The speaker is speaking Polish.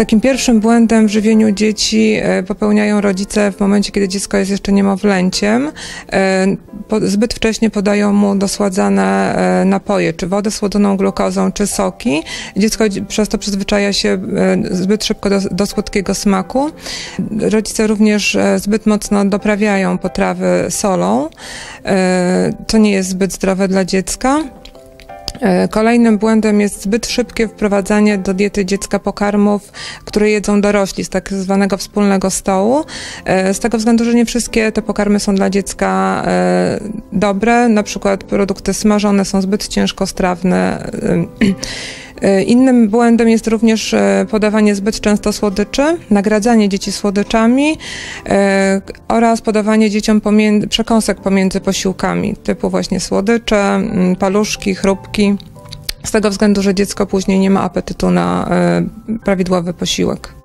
Takim pierwszym błędem w żywieniu dzieci e, popełniają rodzice w momencie, kiedy dziecko jest jeszcze niemowlęciem. E, Zbyt wcześnie podają mu dosładzane e, napoje, czy wodę słodzoną glukozą, czy soki. Dziecko dzi- przez to przyzwyczaja się zbyt szybko do, do słodkiego smaku. Rodzice również zbyt mocno doprawiają potrawy solą, co nie jest zbyt zdrowe dla dziecka. E, Kolejnym błędem jest zbyt szybkie wprowadzanie do diety dziecka pokarmów, które jedzą dorośli z tak zwanego wspólnego stołu. E, Z tego względu, że nie wszystkie te pokarmy są dla dziecka e, dobre. Na przykład produkty smażone są zbyt ciężkostrawne. E, Innym błędem jest również e, podawanie zbyt często słodyczy, nagradzanie dzieci słodyczami e, oraz podawanie dzieciom pomiędzy, przekąsek pomiędzy posiłkami, typu właśnie słodycze, mm, paluszki, chrupki. Z tego względu, że dziecko później nie ma apetytu na prawidłowy posiłek.